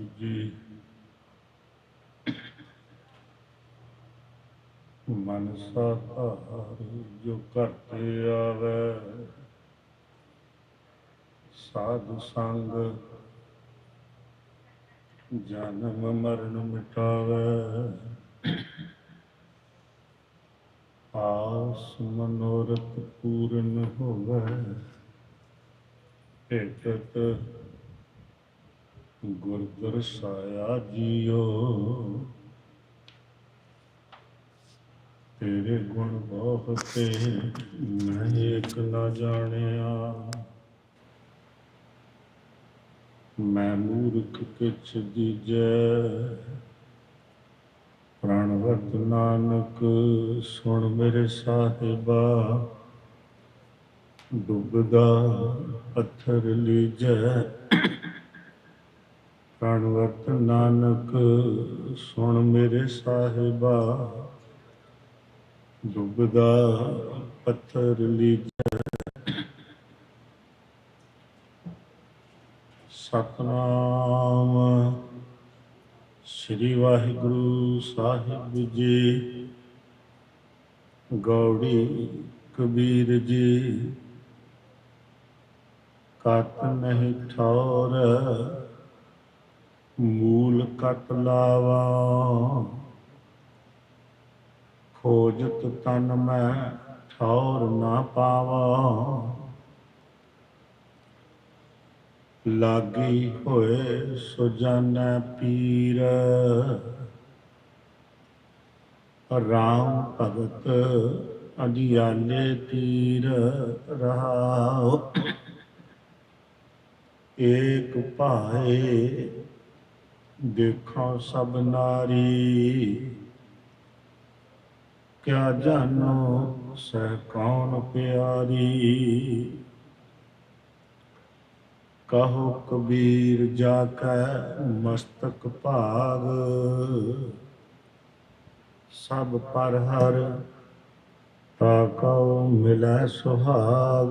ਵਾਹਿਗੁਰੂ ਜੀ। ਮਨਸਾ ਧਾਰੀ ਜੋ ਕਰਤੇ ਆਵੇ, ਸਾਧ ਸੰਗ ਜਨਮ ਮਰਨ ਮਿਟਾਵੇ। ਆਸ ਮਨੋਰਥ ਪੂਰਨ ਹੋਵੇ, ਭੇਟਤ ਗੁਰ ਦਰਸਾਇਆ ਜੀਓ। ਤੇਰੇ ਗੁਣ ਬਹੁਤੇ ਮੈਂ ਏਕ ਨਾ ਜਾਣਿਆ। ਮੈਂ ਮੂਰਖ ਕਿਛ ਦੀਜੈ। ਪ੍ਰਾਣਵਤ ਨਾਨਕ, ਸੁਣ ਮੇਰੇ ਸਾਹਿਬਾ। ਡੁੱਬਦਾ ਪੱਥਰ ਲੀਜੈ। ਪ੍ਰਾਣਵਤ ਨਾਨਕ, ਸੁਣ ਮੇਰੇ ਸਾਹਿਬਾ। ਡੁੱਬਦਾ ਪੱਥਰ ਲੀਜੈ। ਸਤਨਾਮ। ਸ੍ਰੀ ਵਾਹਿਗੁਰੂ ਸਾਹਿਬ ਜੀ, ਗੌੜੀ ਕਬੀਰ ਜੀ। ਕਤ ਨਹੀਂ ਠੌਰ ਮੂਲ ਕਤ ਲਾਵਾ। ਖੋਜਤ ਤਨ ਮੈਂ ਠੌਰ ਨਾ ਪਾਵਾ। ਲਾਗੀ ਹੋਏ ਸੋ ਪੀਰ। ਰਾਮ ਭਗਤ ਅਧਿਆਲੇ ਤੀਰ ਰਹਾਉ। ਏਕ ਭਾਏ ਦੇਖੋ ਸਭ ਨਾਰੀ, ਕਿਆ ਜਾਨੋ ਸਹਿ ਕੌਣ ਪਿਆਰੀ? ਕਹੋ ਕਬੀਰ ਜਾ ਕੈ ਮਸਤਕ ਭਾਗ। ਸਭ ਪਰ ਹਰ ਤਾ ਕਉ ਮਿਲੈ ਸੁਹਾਗ।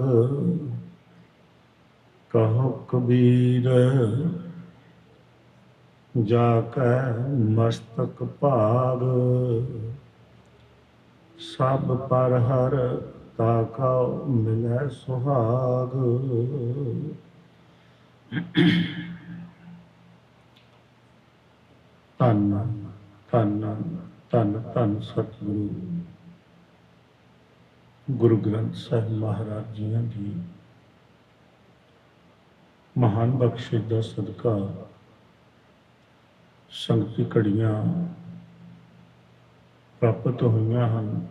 ਕਹੋ ਕਬੀਰ ਜਾ ਕੈ ਮਸਤਕ ਭਾਗ। ਸਭ ਪਰ ਹਰ ਤਾ ਕਉ ਮਿਲੈ ਸੁਹਾਗ। ਧੰਨ ਧੰਨ ਧੰਨ ਧੰਨ ਸਤਿਗੁਰੂ। ਗੁਰੂ ਗ੍ਰੰਥ ਸਾਹਿਬ ਮਹਾਰਾਜ ਜੀਆਂ ਦੀ ਮਹਾਨ ਬਖਸ਼ਿਸ਼ ਦਾ ਸਦਕਾ ਸੰਗਤੀ ਘੜੀਆਂ ਪ੍ਰਾਪਤ ਹੋਈਆਂ ਹਨ।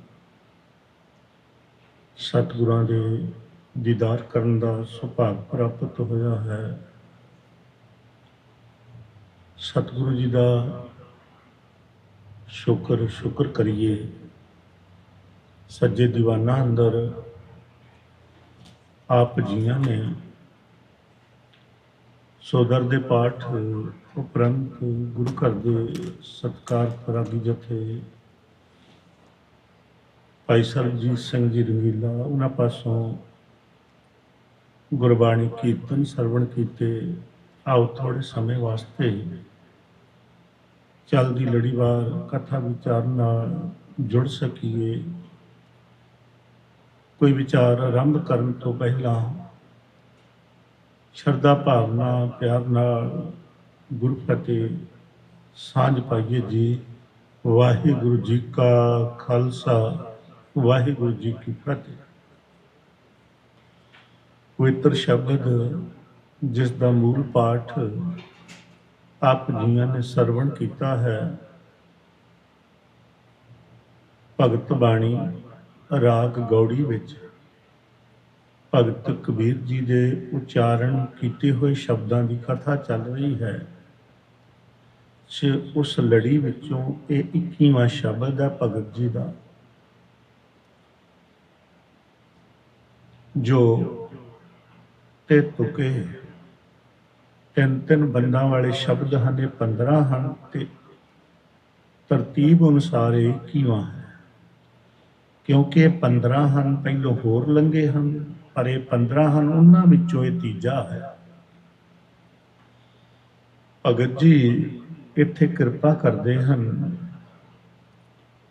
ਸਤਿਗੁਰਾਂ ਦੇ ਦੀਦਾਰ ਕਰਨ ਦਾ ਸੁਭਾਗ ਪ੍ਰਾਪਤ ਹੋਇਆ ਹੈ। ਸਤਿਗੁਰੂ ਜੀ ਦਾ ਸ਼ੁਕਰ ਸ਼ੁਕਰ ਕਰੀਏ। ਸੱਜੇ ਦੀਵਾਨਾਂ ਅੰਦਰ ਆਪ ਜੀਆਂ ਨੇ। ਸੋਦਰ ਦੇ ਪਾਠ ਉਪਰੰਤ ਗੁਰੂ ਘਰ ਦੇ ਸਤਕਾਰ ਪਰਾਗੀ ਜਥੇ ਭਾਈ ਸਰਬਜੀਤ ਸਿੰਘ ਜੀ ਰੰਗੀਲਾ, ਉਹਨਾਂ ਪਾਸੋਂ ਗੁਰਬਾਣੀ ਕੀਰਤਨ ਸਰਵਣ ਕੀਤੇ। ਆਓ ਥੋੜੇ ਸਮੇਂ ਵਾਸਤੇ ਚੱਲਦੀ ਲੜੀਵਾਰ ਕਥਾ ਵਿਚਾਰ ਨਾਲ ਜੁੜ ਸਕੀਏ। ਕੋਈ ਵਿਚਾਰ ਆਰੰਭ ਕਰਨ ਤੋਂ ਪਹਿਲਾਂ ਸ਼ਰਧਾ ਭਾਵਨਾ, ਪਿਆਰ ਨਾਲ ਗੁਰ ਫਤਿਹ ਸਾਂਝ ਪਾਈਏ ਜੀ। ਵਾਹਿਗੁਰੂ ਜੀ ਕਾ ਖਾਲਸਾ, ਵਾਹਿਗੁਰੂ ਜੀ ਕੀ ਫਤਿਹ। ਪਵਿੱਤਰ ਸ਼ਬਦ ਜਿਸ ਦਾ ਮੂਲ ਪਾਠ ਆਪ ਜੀਆਂ ਨੇ ਸਰਵਣ ਕੀਤਾ ਹੈ। ਭਗਤ ਬਾਣੀ ਰਾਗ ਗੌੜੀ ਵਿੱਚ ਭਗਤ ਕਬੀਰ ਜੀ ਦੇ ਉਚਾਰਨ ਕੀਤੇ ਹੋਏ ਸ਼ਬਦਾਂ ਦੀ ਕਥਾ ਚੱਲ ਰਹੀ ਹੈ। ਚ ਉਸ ਲੜੀ ਵਿੱਚੋਂ ਇਹ 21ਵਾਂ ਸ਼ਬਦ ਹੈ, ਭਗਤ ਜੀ ਦਾ। ਜੋ ਤੇ ਤੁਕੇ। ਤਿੰਨ ਤਿੰਨ ਬੰਦਾਂ ਵਾਲੇ ਸ਼ਬਦ ਹਨ, ਇਹ 15 ਹਨ ਤੇ ਤਰਤੀਬ ਅਨੁਸਾਰ ਇਹ 21ਵਾਂ ਹੈ। ਕਿਉਂਕਿ ਇਹ 15 ਹਨ, ਪਹਿਲੋਂ ਹੋਰ ਲੰਗੇ ਹਨ, ਪਰ ਇਹ 15 ਹਨ, ਉਹਨਾਂ ਵਿੱਚੋਂ ਇਹ ਤੀਜਾ ਹੈ। ਭਗਤ ਜੀ ਇੱਥੇ ਕਿਰਪਾ ਕਰਦੇ ਹਨ।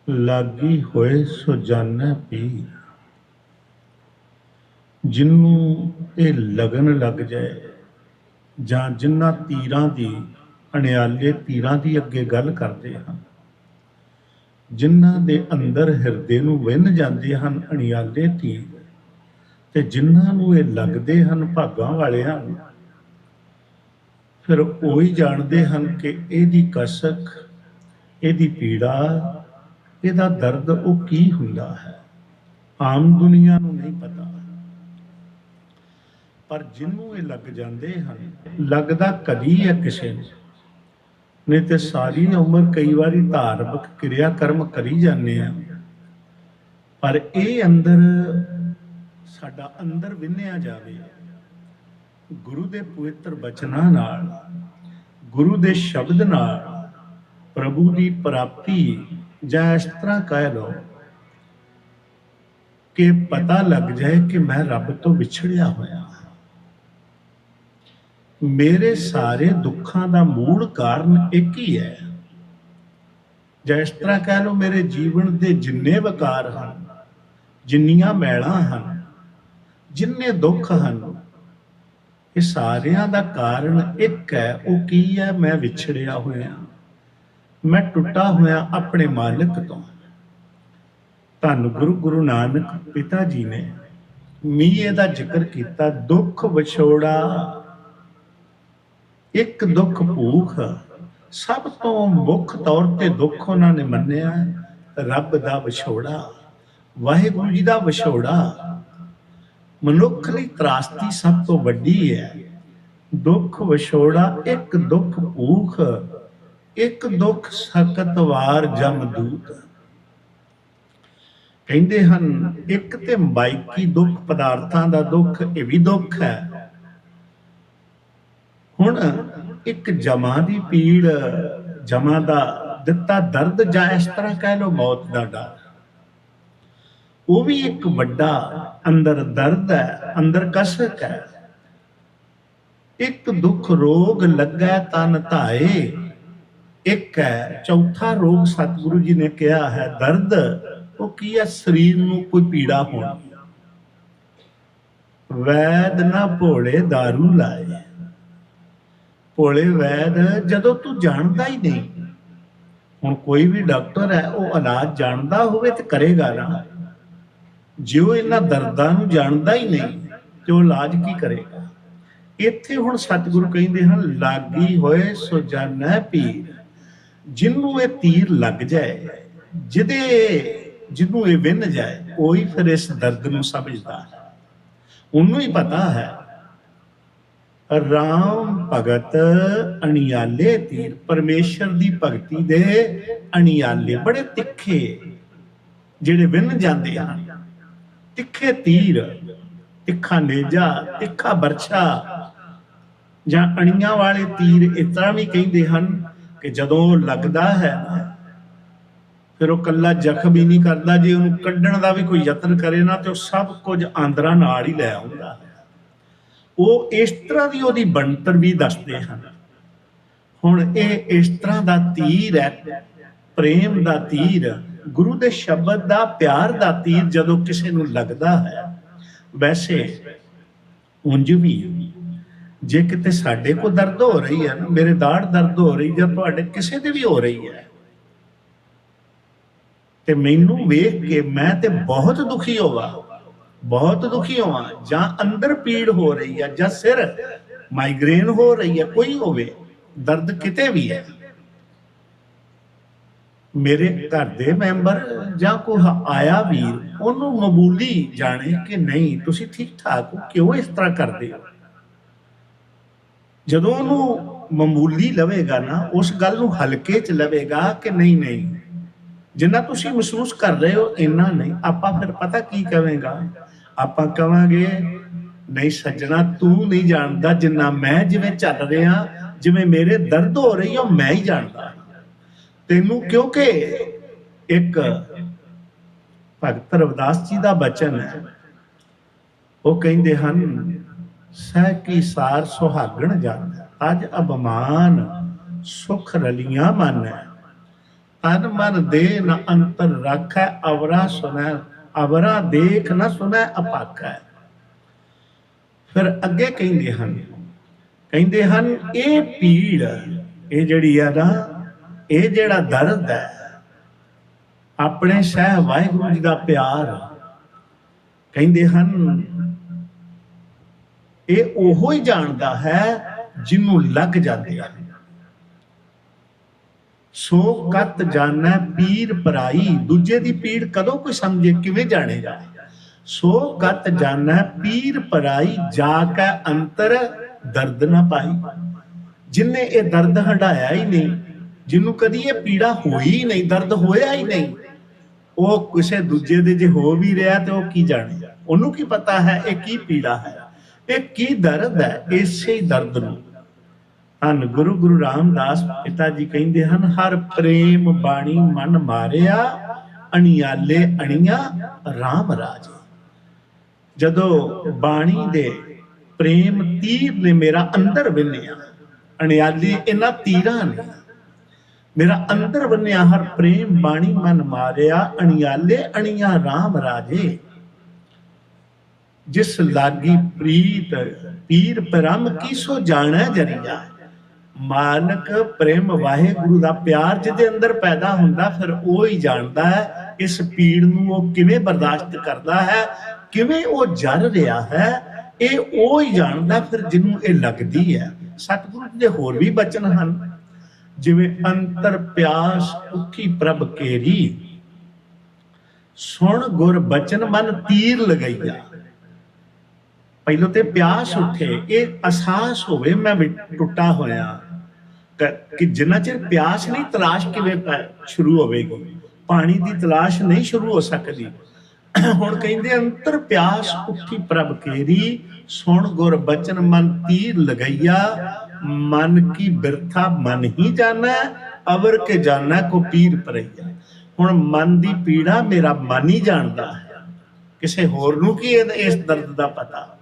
ਲਾਗੀ ਹੋਏ ਸੋ ਜਾਣੈ ਪੀ ਜਿਹਨੂੰ ਇਹ ਲਗਨ ਲੱਗ ਜਾਏ, ਜਾਂ ਜਿਨ੍ਹਾਂ ਤੀਰਾਂ ਦੀ, ਅਣਿਆਲੇ ਤੀਰਾਂ ਦੀ ਅੱਗੇ ਗੱਲ ਕਰਦੇ ਹਨ ਜਿਨ੍ਹਾਂ ਦੇ ਅੰਦਰ ਹਿਰਦੇ ਨੂੰ ਵਿੰਨ ਜਾਂਦੇ ਹਨ ਅਣਿਆਲੇ ਤੀਰ, ਤੇ ਜਿਨ੍ਹਾਂ ਨੂੰ ਇਹ ਲੱਗਦੇ ਹਨ ਭਾਗਾਂ ਵਾਲੇ ਹਨ ਫਿਰ ਉਹ ਹੀ ਜਾਣਦੇ ਹਨ ਕਿ ਇਹਦੀ ਕਸਕ, ਇਹਦੀ ਪੀੜਾ, ਇਹਦਾ ਦਰਦ ਉਹ ਕੀ ਹੁੰਦਾ ਹੈ? ਆਮ ਦੁਨੀਆ ਨੂੰ ਨਹੀਂ ਪਤਾ। ਪਰ ਜਿਹਨੂੰ ਇਹ ਲੱਗ ਜਾਂਦੇ ਹਨ, ਲੱਗਦਾ ਕਦੀ ਹੈ ਕਿਸੇ ਨੂੰ। ਨਹੀਂ ਤੇ ਸਾਰੀ ਉਮਰ ਕਈ ਵਾਰੀ ਧਾਰਮਿਕ ਕਿਰਿਆ ਕਰਮ ਕਰੀ ਜਾਂਦੇ ਆ ਪਰ ਇਹ ਅੰਦਰ ਸਾਡਾ ਅੰਦਰ ਵਿੰਨਿਆ ਜਾਵੇ। ਗੁਰੂ ਦੇ ਪਵਿੱਤਰ ਬਚਨਾਂ ਨਾਲ, ਗੁਰੂ ਦੇ ਸ਼ਬਦ ਨਾਲ ਪ੍ਰਭੂ ਦੀ ਪ੍ਰਾਪਤੀ ਜਾਂ ਇਸ ਤਰ੍ਹਾਂ ਕਹਿ ਲਓ ਕਿ ਪਤਾ ਲੱਗ ਜਾਏ ਕਿ ਮੈਂ ਰੱਬ ਤੋਂ ਵਿਛੜਿਆ ਹੋਇਆ ਮੇਰੇ ਸਾਰੇ ਦੁੱਖਾਂ ਦਾ ਮੂਲ ਕਾਰਨ ਇੱਕ ਹੀ ਹੈ। ਜਾਂ ਇਸ ਤਰ੍ਹਾਂ ਕਹਿ ਲਓ ਮੇਰੇ ਜੀਵਨ ਦੇ ਜਿੰਨੇ ਵਿਕਾਰ ਹਨ, ਜਿੰਨੀਆਂ ਮੈਲਾਂ ਹਨ, ਜਿੰਨੇ ਦੁੱਖ ਹਨ ਇਹ ਸਾਰਿਆਂ ਦਾ ਕਾਰਨ ਇੱਕ ਹੈ, ਉਹ ਕੀ ਹੈ? ਮੈਂ ਵਿਛੜਿਆ ਹੋਇਆ। ਮੈਂ ਟੁੱਟਾ ਹੋਇਆ ਆਪਣੇ ਮਾਲਕ ਤੋਂ। ਧੰਨ ਗੁਰੂ ਗੁਰੂ ਨਾਨਕ ਪਿਤਾ ਜੀ ਨੇ ਮੀਏ ਦਾ ਜ਼ਿਕਰ ਕੀਤਾ, ਦੁੱਖ ਵਿਛੋੜਾ, ਇੱਕ ਦੁੱਖ ਭੂਖ, ਸਭ ਤੋਂ ਮੁੱਖ ਤੌਰ ਤੇ ਦੁੱਖ ਉਹਨਾਂ ਨੇ ਮੰਨਿਆ, ਰੱਬ ਦਾ ਵਿਛੋੜਾ, ਵਾਹਿਗੁਰੂ ਜੀ ਦਾ ਵਿਛੋੜਾ। ਮਨੁੱਖ ਲਈ ਤਰਾਸਤੀ ਸਭ ਤੋਂ ਵੱਡੀ ਹੈ। ਦੁੱਖ ਵਿਛੋੜਾ ਇੱਕ ਦੁੱਖ ਭੂਖ, ਇੱਕ ਦੁੱਖ ਸਕਤ ਵਾਰ ਜਮਦੂਤ ਕਹਿੰਦੇ ਹਨ, ਇੱਕ ਤੇ ਮਾਇਕੀ ਦੁੱਖ ਪਦਾਰਥਾਂ ਦਾ ਦੁੱਖ, ਇਹ ਵੀ ਦੁੱਖ ਹੈ। ਹੁਣ ਇੱਕ ਜਮਾ ਦੀ ਪੀੜ ਜਮਾ ਦਾ ਦਿੱਤਾ ਦਰਦ ਜਾਂ ਇਸ ਤਰ੍ਹਾਂ ਕਹਿ ਲਓ ਮੌਤ ਦਾ ਡਰ। ਉਹ ਵੀ ਇੱਕ ਵੱਡਾ ਅੰਦਰ ਦਰਦ ਹੈ, ਅੰਦਰ ਕਸਕ ਹੈ। ਇੱਕ ਦੁੱਖ ਰੋਗ ਲੱਗਾ ਤਨ ਧਾਏ, ਇੱਕ ਹੈ ਚੌਥਾ ਰੋਗ ਸਤਿਗੁਰੂ ਜੀ ਨੇ ਕਿਹਾ ਹੈ, ਦਰਦ। ਉਹ ਕੀ ਹੈ? ਸਰੀਰ ਨੂੰ ਕੋਈ ਪੀੜਾ ਹੋਣੀ ਵੈਦ ਨਾ ਭੋਲੇ दारू ਲਾਏ। ਭੋਲੇ ਵੈਦ, ਜਦੋਂ ਤੂੰ ਜਾਣਦਾ ਹੀ ਨਹੀਂ। ਹੁਣ ਕੋਈ ਵੀ ਡਾਕਟਰ ਹੈ, ਉਹ ਇਲਾਜ ਜਾਣਦਾ ਹੋਵੇ ਤੇ ਕਰੇਗਾ ਨਾ। ਜੇ ਉਹ ਇਹਨਾਂ ਦਰਦਾਂ ਨੂੰ ਜਾਣਦਾ ਹੀ ਨਹੀਂ, ਤੇ ਉਹ ਇਲਾਜ ਕੀ ਕਰੇਗਾ? ਇੱਥੇ ਹੁਣ ਸਤਿਗੁਰੂ ਕਹਿੰਦੇ ਹਨ, ਲਾਗੀ ਹੋਏ ਸੋ ਜਾਣੈ ਪੀਰ। ਜਿਹਨੂੰ ਇਹ ਤੀਰ ਲੱਗ ਜਾਏ, ਜਿਹਦੇ, ਜਿਹਨੂੰ ਇਹ ਵਿੰਨ ਜਾਏ, ਉਹੀ ਫਿਰ ਇਸ ਦਰਦ ਨੂੰ ਸਮਝਦਾ ਹੈ। ਉਹਨੂੰ ਹੀ ਪਤਾ ਹੈ, ਰਾਮ ਭਗਤ ਅਣਿਆਲੇ ਤੀਰ। ਪਰਮੇਸ਼ਰ ਦੀ ਭਗਤੀ ਦੇ ਅਣਿਆਲੇ, ਬੜੇ ਤਿੱਖੇ ਜਿਹੜੇ ਵਿੰਨ ਜਾਂਦੇ ਹਨ ਤਿੱਖੇ ਤੀਰ, ਤਿੱਖਾ ਨੇਜਾ, ਤਿੱਖਾ ਬਰਛਾ, ਜਾਂ ਅਣੀਆਂ ਵਾਲੇ ਤੀਰ ਇਸ ਤਰ੍ਹਾਂ ਵੀ ਕਹਿੰਦੇ ਹਨ ਕਿ ਜਦੋਂ ਲੱਗਦਾ ਹੈ ਨਾ ਫਿਰ ਉਹ ਕੱਲਾ ਜ਼ਖਮ ਹੀ ਨਹੀਂ ਕਰਦਾ, ਜੇ ਉਹਨੂੰ ਕੱਢਣ ਦਾ ਵੀ ਕੋਈ ਯਤਨ ਕਰੇ ਨਾ, ਤੇ ਉਹ ਸਭ ਕੁਝ ਆਂਦਰਾਂ ਨਾਲ ਹੀ ਲੈ ਆਉਂਦਾ ਹੈ। ਉਹ ਇਸ ਤਰ੍ਹਾਂ ਦੀ ਉਹਦੀ ਬਣਤਰ ਵੀ ਦੱਸਦੇ ਹਨ। ਹੁਣ ਇਹ ਇਸ ਤਰ੍ਹਾਂ ਦਾ ਤੀਰ ਹੈ, ਪ੍ਰੇਮ ਦਾ ਤੀਰ ਗੁਰੂ ਦੇ ਸ਼ਬਦ ਦਾ ਪਿਆਰ ਦਾ ਤੀਰ ਜਦੋਂ ਕਿਸੇ ਨੂੰ ਲੱਗਦਾ ਹੈ, ਵੈਸੇ ਉਂਝ ਵੀ ਜੇ ਕਿਤੇ ਸਾਡੇ ਕੋ ਦਰਦ ਹੋ ਰਹੀ ਹੈ ਨਾ, ਮੇਰੇ ਦਾੜ ਦਰਦ ਹੋ ਰਹੀ, ਜਾਂ ਤੁਹਾਡੇ ਕਿਸੇ ਦੇ ਵੀ ਹੋ ਰਹੀ ਹੈ, ਤੇ ਮੈਨੂੰ ਵੇਖ ਕੇ ਮੈਂ ਤੇ ਬਹੁਤ ਦੁਖੀ ਹੋਵਾ, ਬਹੁਤ ਦੁਖੀ ਹੋਵਾਂ, ਜਾਂ ਅੰਦਰ ਪੀੜ ਹੋ ਰਹੀ ਹੈ, ਜਾਂ ਸਿਰ ਮਾਈਗ੍ਰੇਨ ਹੋ ਰਹੀ ਹੈ, ਕੋਈ ਹੋਵੇ, ਦਰਦ ਕਿਤੇ ਵੀ ਹੈ। ਮੇਰੇ ਘਰ ਦੇ ਮੈਂਬਰ ਜਾਂ ਕੋਈ ਆਇਆ ਵੀਰ, ਉਹਨੂੰ ਮਾਮੂਲੀ ਜਾਣੇ ਕਿ ਨਹੀਂ, ਤੁਸੀਂ ਠੀਕ ਠਾਕ ਹੋ? ਕਿਉਂ ਇਸ ਤਰ੍ਹਾਂ ਕਰਦੇ ਹੋ? ਜਦੋਂ ਉਹਨੂੰ ਮਾਮੂਲੀ ਲਵੇਗਾ ਨਾ, ਉਸ ਗੱਲ ਨੂੰ ਹਲਕੇ ਚ ਲਵੇਗਾ ਕਿ ਨਹੀਂ ਨਹੀਂ। ਜਿੰਨਾ ਤੁਸੀਂ ਮਹਿਸੂਸ ਕਰ ਰਹੇ ਹੋ, ਇੰਨਾ ਨਹੀਂ। ਆਪਾਂ ਫਿਰ ਪਤਾ ਕੀ ਕਵੇਂਗਾ? ਆਪਾਂ ਕਵਾਂਗੇ, ਨਹੀਂ ਸੱਜਣਾ, ਤੂੰ ਨਹੀਂ ਜਾਣਦਾ ਜਿੰਨਾ ਮੈਂ ਜਿਵੇਂ ਚੱਲ ਰਿਹਾ, ਜਿਵੇਂ ਮੇਰੇ ਦਰਦ ਹੋ ਰਹੀ ਉਹ ਮੈਂ ਹੀ ਜਾਣਦਾ। ਤੈਨੂੰ ਕਿਉਂਕਿ ਇੱਕ ਭਗਤ ਰਵਿਦਾਸ ਜੀ ਦਾ ਬਚਨ ਹੈ, ਉਹ ਕਹਿੰਦੇ ਹਨ, ਸਹਿ ਕੀ ਸਾਰ ਸੁਹਾਗਣ ਜਨ ਅਜ ਅਬਮਾਨ ਸੁਖ ਰਲੀਆਂ ਮਨ ਤਨ ਮਨ ਦੇ ਨ ਅੰਤਰ ਰੱਖੈ, ਅਵਰਾ ਸੁਨੈ, ਅਵਰਾ ਦੇਖ ਨ ਸੁਨੈ ਅਪਾਕੈ ਫਿਰ ਅੱਗੇ ਕਹਿੰਦੇ ਹਨ ਕਹਿੰਦੇ ਹਨ, ਇਹ ਪੀੜ, ਇਹ ਜਿਹੜੀ ਆ ਨਾ ਇਹ ਜਿਹੜਾ ਦਰਦ ਹੈ, ਆਪਣੇ ਸਹਿ ਵਾਹਿਗੁਰੂ ਜੀ ਦਾ ਪਿਆਰ ਕਹਿੰਦੇ ਹਨ, ਇਹ ਉਹੋ ਹੀ ਜਾਣਦਾ ਹੈ ਜਿਹਨੂੰ ਲੱਗ ਜਾਂਦੇ ਹਨ। ਸੋ ਕਤ ਜਾਣੈ ਪੀਰ ਪਰਾਈ, ਦੂਜੇ ਦੀ ਪੀੜ ਕਦੋਂ ਕੋਈ ਸਮਝੇ, ਕਿਵੇਂ ਜਾਣੇਗਾ ਸੋ ਕਤ ਜਾਣੈ ਪੀਰ ਪਰਾਈ ਜਾ ਕੇ ਅੰਤਰ ਦਰਦ ਨਾ ਪਾਈ। ਜਿਨੇ ਇਹ ਦਰਦ ਹਟਾਇਆ ਹੀ ਨਹੀਂ ਜਿਹਨੂੰ ਕਦੀ ਇਹ ਪੀੜਾ ਹੋਈ ਨਹੀਂ, ਦਰਦ ਹੋਇਆ ਹੀ ਨਹੀਂ। ਉਹ ਕਿਸੇ ਦੂਜੇ ਦੇ ਜੇ ਹੋ ਵੀ ਰਿਹਾ ਤੇ ਉਹ ਕੀ ਜਾਣੇ? ਉਹਨੂੰ ਕੀ ਪਤਾ ਹੈ, ਇਹ ਕੀ ਪੀੜਾ ਹੈ? ਇਹ ਕੀ ਦਰਦ ਹੈ? ਇਸੇ ਹੀ ਦਰਦ ਨੂੰ। ਧੰਨ ਗੁਰੂ ਗੁਰੂ ਰਾਮਦਾਸ ਪਿਤਾ ਜੀ ਕਹਿੰਦੇ ਹਨ, ਹਰ ਪ੍ਰੇਮ ਬਾਣੀ ਮਨ ਮਾਰਿਆ, ਅਣਿਆਲੇ ਅਣੀਆਂ RAM ਰਾਜ। ਜਦੋਂ ਬਾਣੀ ਦੇ ਪ੍ਰੇਮ ਤੀਰ ਨੇ ਮੇਰਾ ਅੰਦਰ ਵਿੰਨਿਆ, ਅਣਿਆਲੀ ਇਹਨਾਂ ਤੀਰਾਂ ਨੇ ਮੇਰਾ ਅੰਦਰ ਬੰਨਿਆ ਹਰ ਪ੍ਰੇਮ ਬਾਣੀ ਮਨ ਮਾਰਿਆ, ਅਣਿਆਲੇ ਅਣਿਆ RAM ਰਾਜੇ। ਜਿਸ ਲਾਗੀ ਪ੍ਰੀਤ ਪੀਰ ਪਰਮ ਕੀ ਸੋ ਜਾਣੈ ਜਰੀਆ। ਮਾਲਕ ਪ੍ਰੇਮ ਵਾਹਿਗੁਰੂ ਦਾ ਪਿਆਰ ਜਿਹਦੇ ਅੰਦਰ ਪੈਦਾ ਹੁੰਦਾ, ਫਿਰ ਉਹ ਹੀ ਜਾਣਦਾ ਹੈ, ਇਸ ਪੀੜ ਨੂੰ ਉਹ ਕਿਵੇਂ ਬਰਦਾਸ਼ਤ ਕਰਦਾ ਹੈ, ਕਿਵੇਂ ਉਹ ਜਰ ਰਿਹਾ ਹੈ, ਇਹ ਉਹ ਹੀ ਜਾਣਦਾ ਫਿਰ ਜਿਹਨੂੰ ਇਹ ਲੱਗਦੀ ਹੈ। ਸਤਿਗੁਰੂ ਜੀ ਦੇ ਹੋਰ ਵੀ ਬਚਨ ਹਨ। ਜਿਵੇਂ ਅੰਤਰ ਪਿਆਸ ਉੱਠੀ ਪ੍ਰਭ ਕੇਰੀ। ਸੁਣ ਗੁਰ ਬਚਨ ਮਨ ਤੀਰ ਲਗਈਆ। ਪਹਿਲੋਂ ਤੇ ਪਿਆਸ ਉੱਠੇ, ਇਹ ਅਹਿਸਾਸ ਹੋਵੇ ਮੈਂ ਟੁੱਟਾ ਹੋਇਆ। ਕਿ ਜਿੰਨਾ ਚਿਰ ਪਿਆਸ ਨਹੀਂ, ਤਲਾਸ਼ ਕਿਵੇਂ ਪੈ- ਸ਼ੁਰੂ ਹੋਵੇਗੀ? ਪਾਣੀ ਦੀ ਤਲਾਸ਼ ਨਹੀਂ ਸ਼ੁਰੂ ਹੋ ਸਕਦੀ। ਹੁਣ ਕਹਿੰਦੇ ਅੰਤਰ ਪਿਆਸ ਉੱਠੀ ਪ੍ਰਭ ਕੇਰੀ ਸੁਣ ਗੁਰ ਬਚਨ ਮਨ ਤੀਰ ਲਗਈਆ, ਮਨ ਕੀ ਬਿਰਥਾ ਮਨ ਹੀ ਜਾਣਾ, ਅਵਰ ਕੇ ਜਾਣਾ ਕੋ ਪੀਰ ਪਰਈਆ। ਹੁਣ ਮਨ ਦੀ ਪੀੜਾ ਮੇਰਾ ਮਨ ਹੀ ਜਾਣਦਾ ਹੈ। ਕਿਸੇ ਹੋਰ ਨੂੰ ਕੀ ਇਸ ਦਰਦ ਦਾ ਪਤਾ?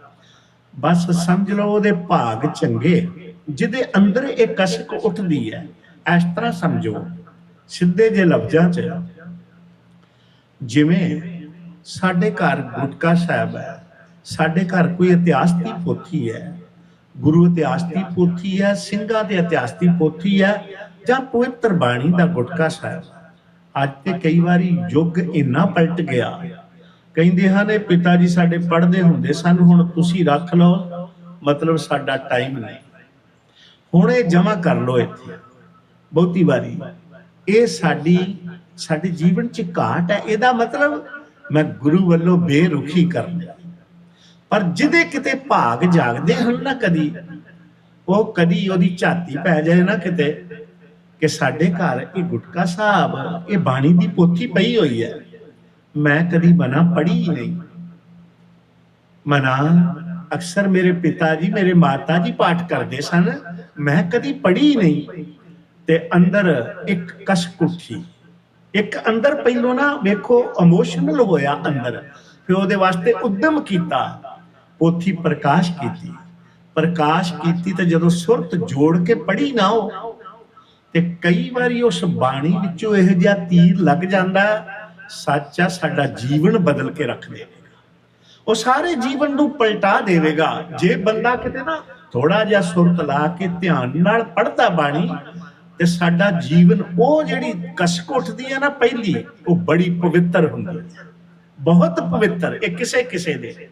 ਬਸ ਸਮਝ ਲਓ ਉਹਦੇ ਭਾਗ ਚੰਗੇ, ਜਿਹਦੇ ਅੰਦਰ ਇਹ ਕਸ਼ਕ ਉੱਠਦੀ ਹੈ। ਇਸ ਤਰ੍ਹਾਂ ਸਮਝੋ, ਸਿੱਧੇ ਜੇ ਲਫ਼ਜ਼ਾਂ 'ਚ। ਜਿਵੇਂ ਸਾਡੇ ਘਰ ਗੁਟਕਾ ਸਾਹਿਬ ਹੈ ਸਾਡੇ ਘਰ ਕੋਈ ਇਤਿਹਾਸ ਦੀ ਪੋਥੀ ਹੈ, ਗੁਰੂ ਇਤਿਹਾਸ ਦੀ ਪੋਥੀ ਹੈ, ਸਿੰਘਾਂ ਦੇ ਇਤਿਹਾਸ ਦੀ ਪੋਥੀ ਹੈ ਜਾਂ ਪਵਿੱਤਰ ਬਾਣੀ ਦਾ ਗੁਟਕਾ ਸਾਹਿਬ। ਅੱਜ ਤੇ ਕਈ ਵਾਰੀ ਯੁੱਗ ਇੰਨਾ ਪਲਟ ਗਿਆ। ਕਹਿੰਦੇ ਹਨ, ਇਹ ਪਿਤਾ ਜੀ ਸਾਡੇ ਪੜ੍ਹਦੇ ਹੁੰਦੇ ਸਨ, ਹੁਣ ਤੁਸੀਂ ਰੱਖ ਲਓ। ਮਤਲਬ ਸਾਡਾ ਟਾਈਮ ਨਹੀਂ। ਹੁਣ ਇਹ ਜਮਾ ਕਰ ਲਓ ਇੱਥੇ। ਬਹੁਤੀ ਵਾਰੀ, ਇਹ ਸਾਡੀ, ਸਾਡੇ ਜੀਵਨ ਚ ਘਾਟ ਹੈ। ਇਹਦਾ ਮਤਲਬ ਮੈਂ ਗੁਰੂ ਵੱਲੋਂ ਬੇਰੁਖੀ ਕਰ ਪਰ ਜਿਹਦੇ ਕਿਤੇ ਭਾਗ ਜਾਗਦੇ ਹਨ ਨਾ ਕਦੀ, ਉਹ ਕਦੀ ਉਹਦੀ ਝਾਤੀ ਪੈ ਜਾਏ ਨਾ ਕਿਤੇ ਕਿ ਸਾਡੇ ਘਰ ਇਹ ਗੁਟਕਾ ਸਾਹਿਬ, ਇਹ ਬਾਣੀ ਦੀ ਪੋਥੀ ਪਈ ਹੋਈ ਹੈ। ਮੈਂ ਕਦੀ ਮਨਾ ਪੜ੍ਹੀ ਹੀ ਨਹੀਂ। ਮਨਾ ਅਕਸਰ ਮੇਰੇ ਪਿਤਾ ਜੀ, ਮੇਰੇ ਮਾਤਾ ਜੀ ਪਾਠ ਕਰਦੇ ਸਨ। ਮੈਂ ਕਦੀ ਪੜ੍ਹੀ ਨਹੀਂ। ਤੇ ਅੰਦਰ ਇੱਕ ਕਸ਼ਕ ਉੱਠੀ। ਇੱਕ ਅੰਦਰ ਪਹਿਲੋਂ ਨਾ ਵੇਖੋ ਇਮੋਸ਼ਨਲ ਹੋਇਆ ਅੰਦਰ। ਫਿਰ ਉਹਦੇ ਵਾਸਤੇ ਉਦਮ ਕੀਤਾ। ਪੋਥੀ ਪ੍ਰਕਾਸ਼ ਕੀਤੀ। ਪ੍ਰਕਾਸ਼ ਕੀਤੀ ਤੇ ਜਦੋਂ ਸੁਰਤ ਜੋੜ ਕੇ ਪੜ੍ਹੀ ਨਾ ਉਹ ਤੇ ਕਈ ਵਾਰੀ ਉਸ ਬਾਣੀ ਵਿੱਚੋਂ ਇਹੋ ਜਿਹਾ ਤੀਰ ਲੱਗ ਜਾਂਦਾ, ਸੱਚ ਆ, ਸਾਡਾ ਜੀਵਨ ਬਦਲ ਕੇ ਰੱਖ ਦੇਵੇਗਾ। ਉਹ ਸਾਰੇ ਜੀਵਨ ਨੂੰ ਪਲਟਾ ਦੇਵੇਗਾ। ਜੇ ਬੰਦਾ ਕਿਤੇ ਨਾ ਥੋੜਾ ਜਿਹਾ ਸੁਰਤ ਲਾ ਕੇ ਧਿਆਨ ਨਾਲ ਪੜਦਾ ਬਾਣੀ, ਤੇ ਸਾਡਾ ਜੀਵਨ ਉਹ ਜਿਹੜੀ ਕਸ਼ਕ ਉੱਠਦੀ ਹੈ ਨਾ ਪਹਿਲੀ, ਉਹ ਬੜੀ ਪਵਿੱਤਰ ਹੁੰਦੀ ਹੈ ਬਹੁਤ ਪਵਿੱਤਰ, ਇਹ ਕਿਸੇ ਕਿਸੇ ਦੇ।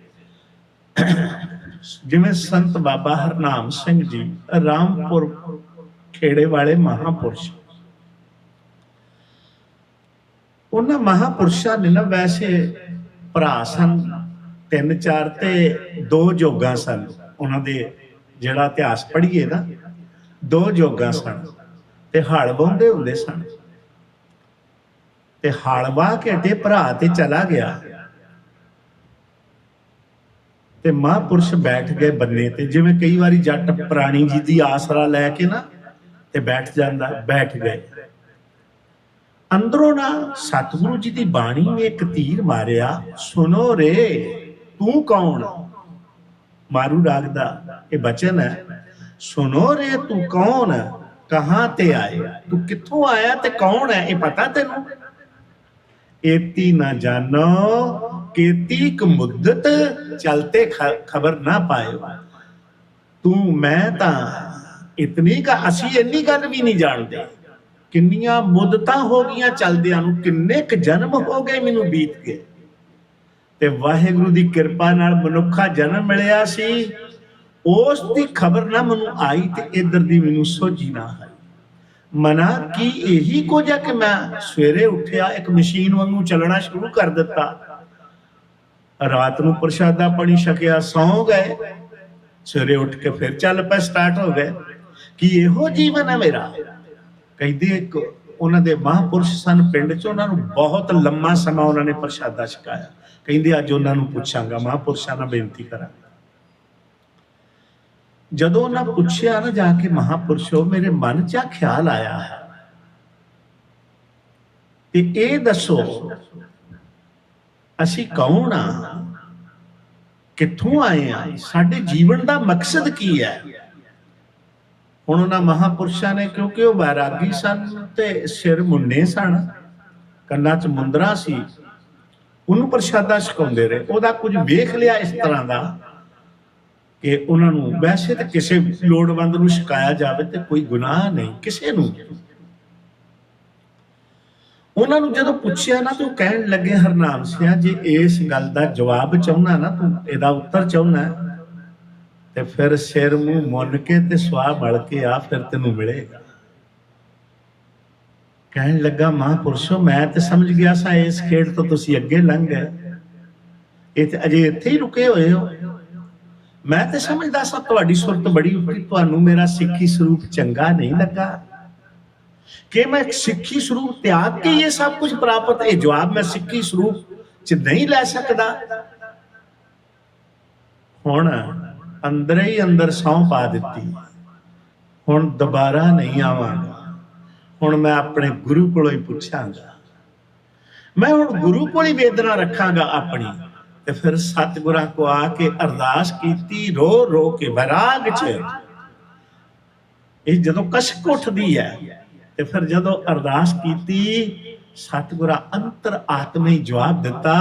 ਜਿਵੇਂ ਸੰਤ ਬਾਬਾ ਹਰਨਾਮ ਸਿੰਘ ਜੀ ਰਾਮਪੁਰ ਖੇੜੇ ਵਾਲੇ ਮਹਾਪੁਰਸ਼। ਉਹਨਾਂ ਮਹਾਪੁਰਸ਼ਾਂ ਨੇ ਨਾ ਵੈਸੇ ਭਰਾ ਸਨ, ਤਿੰਨ ਚਾਰ ਤੇ ਦੋ ਜੋਗਾ ਸਨ। ਉਹਨਾਂ ਦੇ ਜਿਹੜਾ ਇਤਿਹਾਸ ਪੜ੍ਹੀਏ ਨਾ, ਦੋ ਜੋਗਾ ਸਨ ਤੇ ਹਲ ਵਾਹੁੰਦੇ ਹੁੰਦੇ ਸਨ। ਤੇ ਹਲ ਵਾਹ ਕੇ ਅਟੇ ਭਰਾ ਤੇ ਚਲਾ ਗਿਆ। ਤੇ ਮਹਾਂਪੁਰਸ਼ ਬੈਠ ਗਏ ਬੰਨੇ ਤੇ, ਜਿਵੇਂ ਕਈ ਵਾਰੀ ਜੱਟ ਪ੍ਰਾਣੀ ਜੀ ਦੀ ਆਸਰਾ ਲੈ ਕੇ ਨਾ, ਤੇ ਬੈਠ ਜਾਂਦਾ, ਬੈਠ ਗਏ। ਅੰਦਰੋਂ ਨਾ ਸਤਿਗੁਰੂ ਜੀ ਦੀ ਬਾਣੀ ਨੇ ਇੱਕ ਤੀਰ ਮਾਰਿਆ ਸੁਨੋ ਰੇ, ਤੂੰ ਕੌਣ? ਮਾਰੂ ਰਾਗ ਦਾ ਇਹ ਬਚਨ ਹੈ ਸੁਨੋ ਰੇ, ਤੂੰ ਕੌਣ? ਕਹਾਂ ਤੇ ਆਏ? ਤੂੰ ਕਿੱਥੋਂ ਆਇਆ ਤੇ ਕੌਣ ਹੈ? ਇਹ ਪਤਾ ਤੈਨੂੰ? ਏਤੀ ਨਾ ਜਾਣੋ ਕੀਤੀ ਕ ਮੁੱਦਤ ਚਲਤੇ ਖਬਰ ਨਾ ਪਾਇਓ। ਤੂੰ, ਮੈਂ ਤਾਂ ਇਤਨੀ ਕਾ, ਅਸੀਂ ਇੰਨੀ ਗੱਲ ਵੀ ਨਹੀਂ ਜਾਣਦੇ। ਕਿੰਨੀਆਂ ਮੁੱਦਤਾਂ ਹੋ ਗਈਆਂ ਚਲਦਿਆਂ ਨੂੰ, ਕਿੰਨੇ ਕ ਜਨਮ ਹੋ ਗਏ ਮੈਨੂੰ ਬੀਤ ਗਏ ਤੇ ਵਾਹਿਗੁਰੂ ਦੀ ਕਿਰਪਾ ਨਾਲ ਮਨੁੱਖਾ ਜਨਮ ਮਿਲਿਆ ਸੀ। ਉਸ ਦੀ ਖਬਰ ਨਾ ਮੈਨੂੰ ਆਈ ਤੇ ਇਧਰ ਦੀ ਮੈਨੂੰ ਸੋਝੀ ਨਾ ਆਈ। ਮਨਾ, ਕੀ ਇਹੀ ਕੁਝ ਹੈ ਕਿ ਮੈਂ ਸਵੇਰੇ ਉੱਠਿਆ, ਇੱਕ ਮਸ਼ੀਨ ਵਾਂਗੂ ਚੱਲਣਾ ਸ਼ੁਰੂ ਕਰ ਦਿੱਤਾ? ਰਾਤ ਨੂੰ ਪ੍ਰਸ਼ਾਦਾ ਪਾਣੀ ਛਕਿਆ, ਸੌਂ ਗਏ। ਸਵੇਰੇ ਉੱਠ ਕੇ ਫਿਰ ਚੱਲ ਪਏ ਸਟਾਰਟ ਹੋ ਗਏ। ਕਿ ਇਹੋ ਜੀਵਨ ਹੈ ਮੇਰਾ? ਕਹਿੰਦੇ ਇੱਕ ਉਹਨਾਂ ਦੇ ਮਹਾਪੁਰਸ਼ ਸਨ, ਪਿੰਡ 'ਚ ਉਹਨਾਂ ਨੂੰ ਬਹੁਤ ਲੰਮਾ ਸਮਾਂ ਉਹਨਾਂ ਨੇ ਪ੍ਰਸ਼ਾਦਾ ਛਕਾਇਆ। ਕਹਿੰਦੇ ਅੱਜ ਉਹਨਾਂ ਨੂੰ ਪੁੱਛਾਂਗਾ, ਮਹਾਪੁਰਸ਼ਾਂ ਨਾਲ ਬੇਨਤੀ ਕਰਾਂਗਾ। ਜਦੋਂ ਉਹਨਾਂ ਪੁੱਛਿਆ ਨਾ ਜਾ ਕੇ, ਮਹਾਪੁਰਸ਼ੋ, ਮੇਰੇ ਮਨ 'ਚ ਆ ਖਿਆਲ ਆਇਆ ਹੈ। ਤੇ ਇਹ ਦੱਸੋ ਅਸੀਂ ਕੌਣ ਆ? ਕਿੱਥੋਂ ਆਏ ਆ? ਸਾਡੇ ਜੀਵਨ ਦਾ ਮਕਸਦ ਕੀ ਹੈ? ਹੁਣ ਉਹਨਾਂ ਮਹਾਪੁਰਸ਼ਾਂ ਨੇ, ਕਿਉਂਕਿ ਉਹ ਵੈਰਾਗੀ ਸਨ ਤੇ ਸਿਰ ਮੁੰਨੇ ਸਨ, ਕੰਨਾਂ 'ਚ ਮੁੰਦਰਾ ਸੀ, ਉਹਨੂੰ ਪ੍ਰਸ਼ਾਦਾ ਛਕਾਉਂਦੇ ਰਹੇ। ਉਹਦਾ ਕੁਝ ਵੇਖ ਲਿਆ ਇਸ ਤਰ੍ਹਾਂ ਦਾ ਕਿ ਉਹਨਾਂ ਨੂੰ ਵੈਸੇ ਤਾਂ ਕਿਸੇ ਲੋੜਵੰਦ ਨੂੰ ਛਕਾਇਆ ਜਾਵੇ ਤੇ ਕੋਈ ਗੁਨਾਹ ਨਹੀਂ, ਕਿਸੇ ਨੂੰ। ਉਹਨਾਂ ਨੂੰ ਜਦੋਂ ਪੁੱਛਿਆ ਨਾ ਤੇ ਉਹ ਕਹਿਣ ਲੱਗੇ, ਹਰਨਾਮ ਸਿੰਘ ਜੇ, ਇਸ ਗੱਲ ਦਾ ਜਵਾਬ ਚਾਹੁੰਦਾ ਨਾ ਤੂੰ, ਇਹਦਾ ਉੱਤਰ ਚਾਹੁੰਦਾ ਤੇ ਫਿਰ ਸਿਰ ਮੂੰਹ ਮੁੰਨ ਕੇ ਤੇ ਸਵਾਹ ਬਲ ਕੇ ਆ, ਫਿਰ ਤੈਨੂੰ ਮਿਲੇਗਾ। ਕਹਿਣ ਲੱਗਾ, ਮਹਾਂਪੁਰਸ਼ੋ, ਮੈਂ ਤੇ ਸਮਝ ਗਿਆ ਸਾਂ, ਇਸ ਖੇਡ ਤੋਂ ਤੁਸੀਂ ਅੱਗੇ ਲੰਘ ਗਏ। ਇਹ ਤੇ ਅਜੇ ਇੱਥੇ ਹੀ ਰੁਕੇ ਹੋਏ ਹੋ। ਮੈਂ ਤੇ ਸਮਝਦਾ ਸਾਂ, ਤੁਹਾਡੀ ਸੁਰਤ ਬੜੀ ਉੱਚੀ, ਤੁਹਾਨੂੰ ਮੇਰਾ ਸਿੱਖੀ ਸਰੂਪ ਚੰਗਾ ਨਹੀਂ ਲੱਗਾ। ਕਿ ਮੈਂ ਸਿੱਖੀ ਸਰੂਪ ਤਿਆਗ ਕੇ ਇਹ ਸਭ ਕੁਝ ਪ੍ਰਾਪਤ ਇਹ ਜਵਾਬ ਮੈਂ ਸਿੱਖੀ ਸਰੂਪ ਚ ਨਹੀਂ ਲੈ ਸਕਦਾ ਹੁਣ ਅੰਦਰ ਹੀ ਅੰਦਰ ਸੌਂ ਪਾ ਦਿੱਤੀ ਹੁਣ ਦੁਬਾਰਾ ਨਹੀਂ ਆਵਾਂਗਾ ਹੁਣ ਮੈਂ ਆਪਣੇ ਗੁਰੂ ਕੋਲੋਂ ਹੀ ਪੁੱਛਾਂਗਾ ਮੈਂ ਹੁਣ ਗੁਰੂ ਕੋਲ ਹੀ ਵੇਦਨਾ ਰੱਖਾਂਗਾ ਆਪਣੀ ਤੇ ਫਿਰ ਸਤਿਗੁਰਾਂ ਕੋ ਆ ਕੇ ਅਰਦਾਸ ਕੀਤੀ ਰੋ ਰੋ ਕੇ ਵਿਰਾਗ ਚ ਇਹ ਜਦੋਂ ਕਸ਼ਕ ਉੱਠਦੀ ਹੈ ਤੇ ਫਿਰ ਜਦੋਂ ਅਰਦਾਸ ਕੀਤੀ, ਸਤਿਗੁਰਾਂ ਅੰਤਰ ਆਤਮੇ ਜਵਾਬ ਦਿੱਤਾ,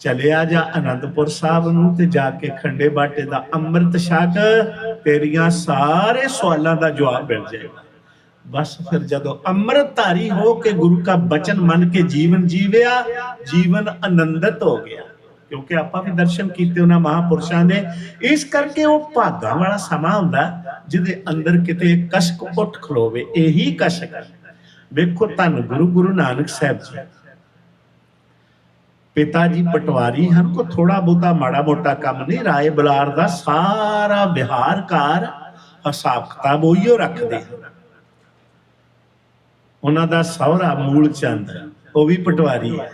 ਚਲਿਆ ਜਾ ਅਨੰਦਪੁਰ ਸਾਹਿਬ ਨੂੰ ਤੇ ਜਾ ਕੇ ਖੰਡੇ ਬਾਟੇ ਦਾ ਅੰਮ੍ਰਿਤ ਛਕ, ਤੇਰੀਆਂ ਸਾਰੇ ਸਵਾਲਾਂ ਦਾ ਜਵਾਬ ਮਿਲ ਜਾਏਗਾ। ਬਸ ਫਿਰ ਜਦੋਂ ਅੰਮ੍ਰਿਤਧਾਰੀ ਹੋ ਕੇ ਗੁਰੂ ਦਾ ਬਚਨ ਮੰਨ ਕੇ ਜੀਵਨ ਜੀਵਿਆ, ਜੀਵਨ ਆਨੰਦਿਤ ਹੋ ਗਿਆ। ਕਿਉਂਕਿ ਆਪਾਂ ਵੀ ਦਰਸ਼ਨ ਕੀਤੇ ਉਹਨਾਂ ਮਹਾਪੁਰਸ਼ਾਂ ਦੇ, ਇਸ ਕਰਕੇ ਉਹ ਭਾਗਾਂ ਵਾਲਾ ਸਮਾਂ ਹੁੰਦਾ, ਜਿਹਦੇ ਅੰਦਰ ਕਿਤੇ ਕਸ਼ਕ ਉੱਠ ਖਲੋਵੇ, ਇਹੀ ਕਸ਼ਕ ਵੇਖੋ ਧੰਨ ਗੁਰੂ ਗੁਰੂ ਨਾਨਕ ਸਾਹਿਬ ਜੀ। ਪਿਤਾ ਜੀ ਪਟਵਾਰੀ ਹਨ, ਕੋ ਥੋੜਾ ਬਹੁਤਾ ਮਾੜਾ ਮੋਟਾ ਕੰਮ ਨਹੀਂ, ਰਾਏ ਬਲਾਰ ਦਾ ਸਾਰਾ ਵਿਹਾਰਕਾਰ ਹਿਸਾਬ ਕਿਤਾਬ ਉਹੀਓ ਰੱਖਦੇ ਉਹਨਾਂ ਦਾ ਸਹੁਰਾ ਮੂਲ ਚੰਦ, ਉਹ ਵੀ ਪਟਵਾਰੀ ਹੈ।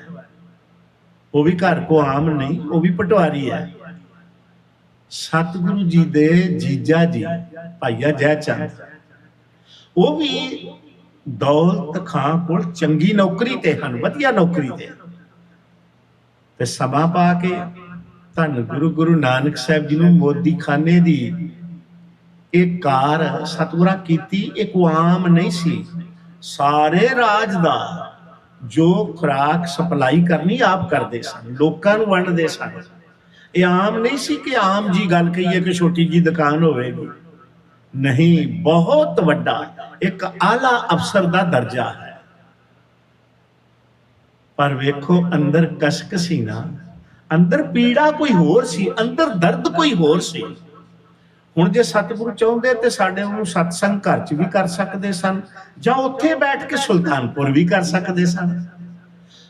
ਉਹ ਵੀ ਘਰ ਕੋ ਆਮ ਨਹੀਂ, ਉਹ ਵੀ ਪਟਵਾਰੀ ਹੈ। ਸਤਿਗੁਰੂ ਜੀ ਦੇ ਜੀਜਾ ਜੀ, ਭਾਈਆ ਜੈ ਚੰਦ। ਉਹ ਵੀ ਦੌਲਤ ਖਾਂ ਕੋਲ ਚੰਗੀ ਨੌਕਰੀ ਤੇ ਹਨ, ਵਧੀਆ ਨੌਕਰੀ ਤੇ। ਤੇ ਸਮਾਂ ਪਾ ਕੇ ਧੰਨ ਗੁਰੂ ਗੁਰੂ ਨਾਨਕ ਸਾਹਿਬ ਜੀ ਨੂੰ ਮੋਦੀ ਖਾਨੇ ਦੀ ਇਹ ਕਾਰ ਸਤਿਗੁਰਾਂ ਕੀਤੀ, ਇਹ ਇੱਕ ਆਮ ਨਹੀਂ ਸੀ। ਸਾਰੇ ਰਾਜ ਦਾ ਜੋ ਖੁਰਾਕ ਸਪਲਾਈ ਕਰਨੀ ਆਪ ਕਰਦੇ ਸਨ, ਲੋਕਾਂ ਨੂੰ ਵੰਡਦੇ ਸਨ। ਇਹ ਆਮ ਨਹੀਂ ਸੀ ਕਿ ਆਮ ਜੀ ਗੱਲ ਕਹੀਏ ਕਿ ਛੋਟੀ ਜੀ ਦੁਕਾਨ ਹੋਵੇਗੀ। ਨਹੀਂ, ਬਹੁਤ ਵੱਡਾ, ਇੱਕ ਆਲਾ ਅਫਸਰ ਦਾ ਦਰਜਾ ਹੈ। ਪਰ ਵੇਖੋ, ਅੰਦਰ ਕਸ਼ਕ ਸੀ ਨਾ। ਅੰਦਰ ਪੀੜਾ ਕੋਈ ਹੋਰ ਸੀ, ਅੰਦਰ ਦਰਦ ਕੋਈ ਹੋਰ ਸੀ। ਹੁਣ ਜੇ ਸਤਿਗੁਰੂ ਚਾਹੁੰਦੇ ਤੇ ਸਾਡੇ ਨੂੰ ਸਤਸੰਗ ਘਰ 'ਚ ਵੀ ਕਰ ਸਕਦੇ ਸਨ, ਜਾਂ ਉੱਥੇ ਬੈਠ ਕੇ ਸੁਲਤਾਨਪੁਰ ਵੀ ਕਰ ਸਕਦੇ ਸਨ।